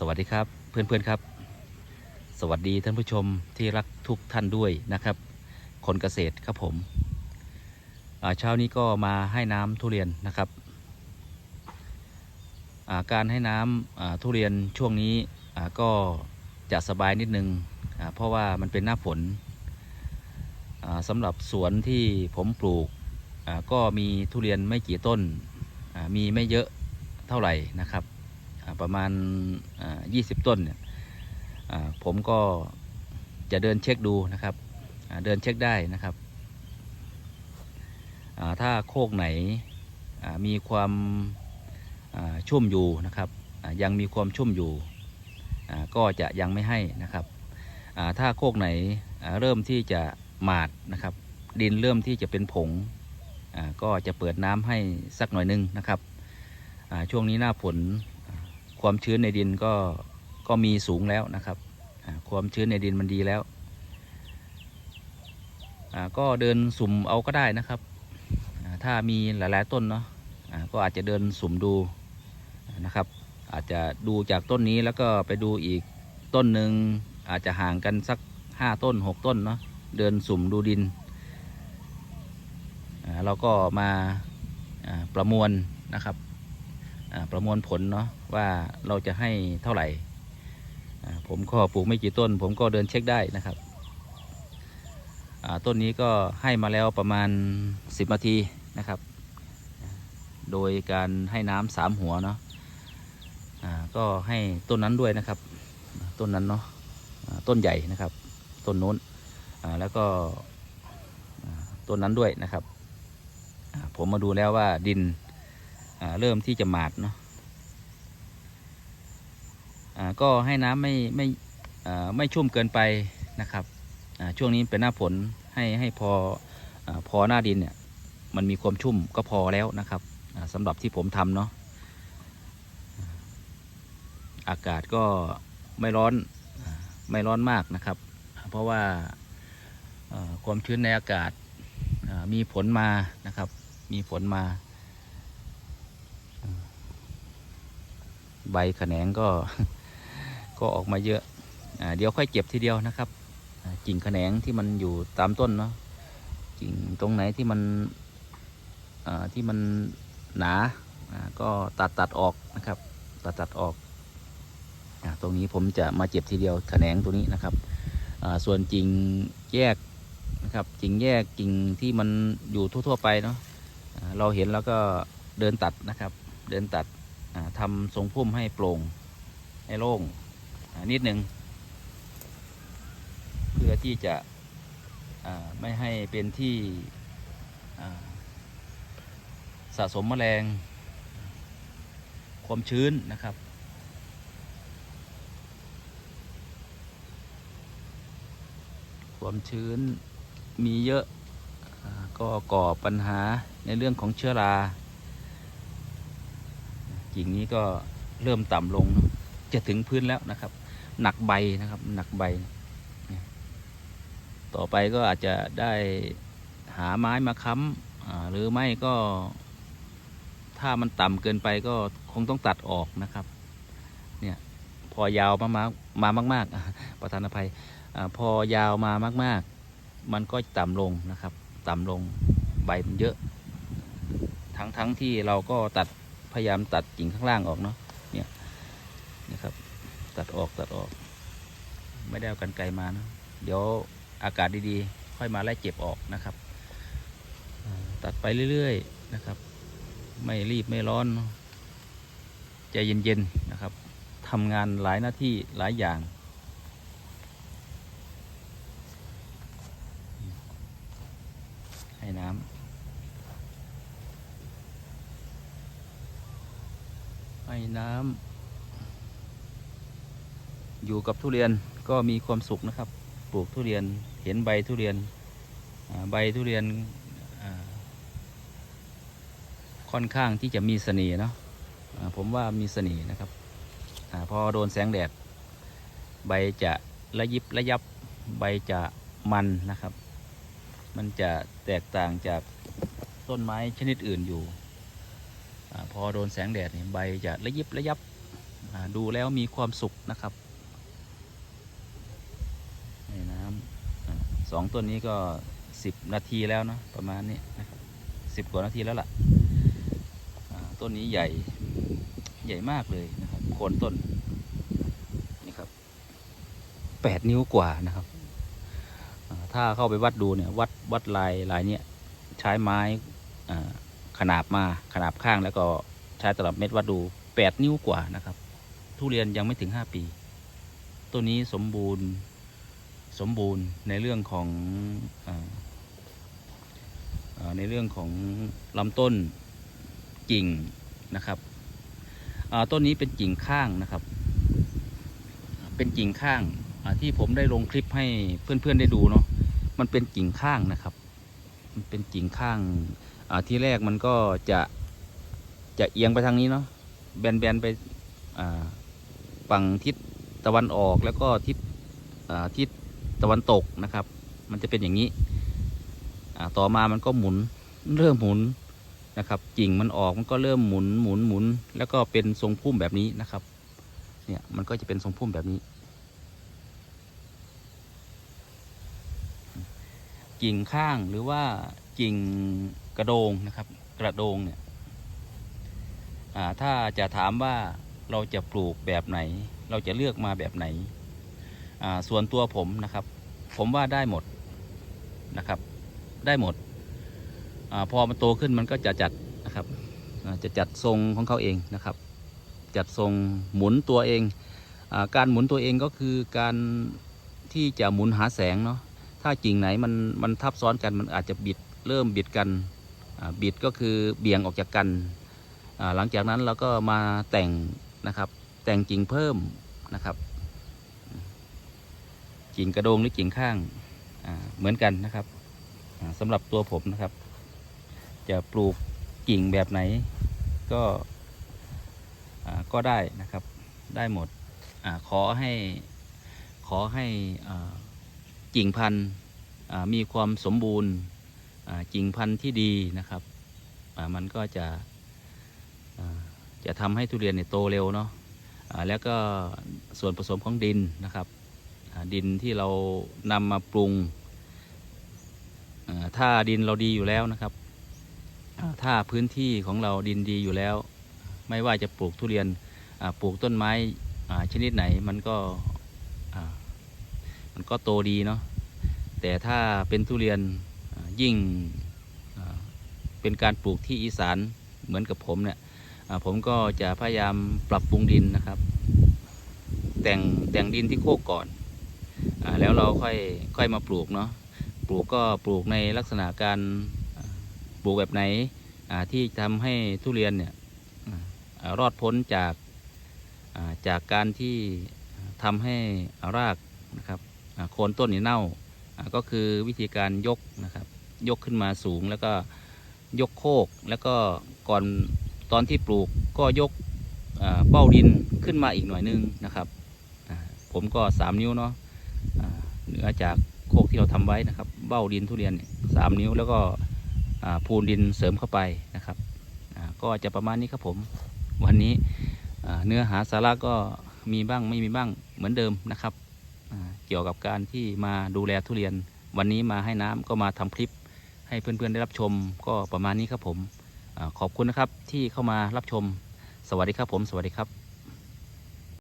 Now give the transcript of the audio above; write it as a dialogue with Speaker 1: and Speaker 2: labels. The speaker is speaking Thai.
Speaker 1: สวัสดีครับเพื่อนๆครับ สวัสดีท่านผู้ชมที่รักทุกท่านด้วยนะครับ คนเกษตรครับผมเช้านี้ก็มาให้น้ำทุเรียนนะครับาการให้น้ำอ่าทุเรียนช่วงนี้ก็จะสบายนิดนึงอ่าเพราะว่ามันเป็นหน้าฝนอ่าสำหรับสวนที่ผมปลูกก็มีทุเรียนไม่กี่ต้นมีไม่เยอะเท่าไหร่นะครับ ประมาณ 20 ต้นเนี่ยผมก็จะเดินเช็คดูนะครับ เดินเช็คได้นะครับ ถ้าโคกไหนมีความชุ่มอยู่นะครับยังมีความชุ่มอยู่ ก็จะยังไม่ให้นะครับ ถ้าโคกไหนเริ่มที่จะหมาดนะครับ ดินเริ่มที่จะเป็นผงก็จะเปิดน้ำให้สักหน่อยนึงนะครับช่วงนี้หน้าฝน ความชื้นในดินก็ก็มีสูงแล้วนะครับ ความชื้นในดินมันดีแล้ว ก็เดินสุ่มเอาก็ได้นะครับ ถ้ามีหลาย ๆ ต้นเนาะก็อาจจะเดินสุ่มดูนะครับ อาจจะดูจากต้นนี้แล้วก็ไปดูอีกต้นหนึ่งอาจจะห่างกันสักห้าต้นหกต้นเนาะเดินสุ่มดูดินเราก็มาประมวลนะครับ ประมวลผลเนาะว่าเราจะให้เท่าไหร่ ผมก็ปลูกไม่กี่ต้น ผมก็เดินเช็คได้นะครับ ต้นนี้ก็ให้มาแล้วประมาณ 10นาทีนะครับ โดยการให้น้ำสามหัวเนาะก็ให้ต้นนั้นด้วยนะครับ ต้นนั้นเนาะต้นใหญ่นะครับ ต้นโน้นแล้วก็ต้นนั้นด้วยนะครับ ผมมาดูแล้วว่าดิน เริ่มที่จะหมาดเนาะก็ให้น้ำไม่ไม่ไม่ชุ่มเกินไปนะครับช่วงนี้เป็นหน้าฝนให้ให้พออพอหน้าดินเนี่ยมันมีความชุ่มก็พอแล้วนะครับสำหรับที่ผมทำเนาะอากาศก็ไม่ร้อนไม่ร้อนมากนะครับ เพราะว่าความชื้นในอากาศมีผลมานะครับ มีผลมา ใบแขนงก็ ก็ออกมาเยอะอเดี๋ยวค่อยเก็บทีเดียวนะครับกิ่งแขนงที่มันอยู่ตามต้นเนาะกิ่งตรงไหนที่มันที่มันหนาก็ตัดตัดออกนะครับ ตัดตัดออกอตรงนี้ผมจะมาเจ็บทีเดียวแขนงตัวนี้นะครับส่วนกิ่งแยกนะครับกิ่งแยกกิ่งที่มันอยู่ทั่ว ๆ ไปเนาะเราเห็นแล้วก็เดินตัดนะครับ เดินตัด ทำทรงพุ่มให้โปร่งให้โล่งนิดหนึ่งเพื่อที่จะไม่ให้เป็นที่สะสมแมลง ความชื้นนะครับ ความชื้นมีเยอะอาก็ก่อปัญหาในเรื่องของเชื้อรา กิ่งนี้ก็เริ่มต่ำลง จะถึงพื้นแล้วนะครับ หนักใบนะครับ หนักใบ ต่อไปก็อาจจะได้หาไม้มาค้ำหรือไม่ก็ ถ้ามันต่ำเกินไปก็คงต้องตัดออกนะครับ เนี่ยพอยาวมามามามาก ๆ ประธานอภัยอพอยาวมามาก ๆ มันก็ต่ำลงนะครับ ต่ำลงใบมันเยอะ ทั้งทั้งที่เราก็ตัด พยายามตัดกิ่งข้างล่างออกเนาะเนี่ยนะครับ ตัดออกตัดออก ไม่ได้เอากันไกลมานะเดี๋ยวอากาศดีๆ ค่อยมาไล่เจ็บออกนะครับ ตัดไปเรื่อยๆนะครับ ไม่รีบไม่ร้อนใจเย็นๆนะครับทำงานหลายหน้าที่หลายอย่างให้น้ำ ให้ น้ำอยู่กับทุเรียนก็มีความสุขนะครับ ปลูกทุเรียนเห็นใบทุเรียนใบทุเรียนค่อนข้างที่จะมีเสน่ห์เนาะผมว่ามีเสน่ห์นะครับอพอโดนแสงแดด ใบจะระยิบระยับใบจะมันนะครับ มันจะแตกต่างจากต้นไม้ชนิดอื่นอยู่ พอโดนแสงแดดนี่ใบจะระยิบระยับดูแล้วมีความสุขนะครับในน้ำสองต้นนี้ก็สิบนาทีแล้วนะประมาณนี้นะครับสิบกว่านาทีแล้วล่ะอ่าต้นนี้ใหญ่ใหญ่มากเลยนะครับโคนต้นนี่ครับแปดนิ้วกว่านะครับถ้าเข้าไปวัดดูเนี่ยวัดวัดลายลายเนี้ยใช้ไม้อ่า ขนาบมาขนาบข้างแล้วก็ใช้ตลับเม็ดวัดดูแปดนิ้วกว่านะครับ ทุเรียนยังไม่ถึงห้าปี ตัวนี้สมบูรณ์สมบูรณ์ในเรื่องของออในเรื่องของลำต้นกิ่งนะครับต้นนี้เป็นกิ่งข้างนะครับ เป็นกิ่งข้างที่ผมได้ลงคลิปให้เพื่อนๆได้ดูเนาะมันเป็นกิ่งข้างนะครับ มันเป็นกิ่งข้างอ่าที่แรกมันก็จะจะเอียงไปทางนี้เนาะแบนๆไปอ่าฝั่งทิศตะวันออกแล้วก็ทิศอ่าทิศตะวันตกนะครับ มันจะเป็นอย่างนี้อ่าต่อมามันก็หมุนเริ่มหมุนนะครับกิ่งมันออกมันก็เริ่มหมุนหมุนหมุนแล้วก็เป็นทรงพุ่มแบบนี้นะครับ เนี่ยมันก็จะเป็นทรงพุ่มแบบนี้ กิ่งข้างหรือว่ากิ่งกระโดงนะครับ กระโดงเนี่ยถ้าจะถามว่าเราจะปลูกแบบไหน เราจะเลือกมาแบบไหน ส่วนตัวผมนะครับ ผมว่าได้หมดนะครับ ได้หมดอพอมันโตขึ้นมันก็จะจัดนะครับจะจัดทรงของเขาเองนะครับ จัดทรงหมุนตัวเองอการหมุนตัวเองก็คือการที่จะหมุนหาแสงเนาะ ถ้ากิ่งไหนมันมันทับซ้อนกันมันอาจจะบิดเริ่มบิดกันบิดก็คือเบี่ยงออกจากกันหลังจากนั้นเราก็มาแต่งนะครับแต่งกิ่งเพิ่มนะครับ กิ่งกระโดงหรือกิ่งข้างเหมือนกันนะครับสำหรับตัวผมนะครับ จะปลูกกิ่งแบบไหนก็ก็ได้นะครับได้หมดอขอให้ขอให้อ่า กิ่งพันธุ์อ่ามีความสมบูรณ์อ่ากิ่งพันธุ์ที่ดีนะครับอ่ามันก็จะอ่าจะทำให้ทุเรียนเนี่ยโตเร็วเนาะอ่าแล้วก็ส่วนผสมของดินนะครับอ่าดินที่เรานำมาปรุงอ่าถ้าดินเราดีอยู่แล้วนะครับอ่าถ้าพื้นที่ของเราดินดีอยู่แล้ว ไม่ว่าจะปลูกทุเรียนอ่าปลูกต้นไม้อ่าชนิดไหนมันก็อ่า มันก็โตดีเนาะแต่ถ้าเป็นทุเรียนยิ่งเป็นการปลูกที่อีสานเหมือนกับผมเนี่ยผมก็จะพยายามปรับปรุงดินนะครับ แต่งแต่งดินที่โคกก่อนอแล้วเราค่อยค่อยมาปลูกเนาะปลูกก็ปลูกในลักษณะการปลูกแบบไหนที่ทำให้ทุเรียนเนี่ยอรอดพ้นจากจากการที่ทำให้รากนะครับ โคนต้นนี่เน่าก็คือวิธีการยกนะครับ ยกขึ้นมาสูงแล้วก็ยกโคกแล้วก็ก่อนตอนที่ปลูกก็ยกเป้าดินขึ้นมาอีกหน่อยนึงนะครับ ผมก็สามนิ้วเนาะเหนือจากโคกที่เราทำไว้นะครับ เบ้าดินทุเรียนสามนิ้วแล้วก็พูนดินเสริมเข้าไปนะครับ ก็จะประมาณนี้ครับผม วันนี้เนื้อหาสาระก็มีบ้างไม่มีบ้างเหมือนเดิมนะครับ เกี่ยวกับการที่มาดูแลทุเรียน วันนี้มาให้น้ำก็มาทำคลิป ให้เพื่อนๆได้รับชมก็ประมาณนี้ครับผมขอบคุณนะครับที่เข้ามารับชม สวัสดีครับผม สวัสดีครับ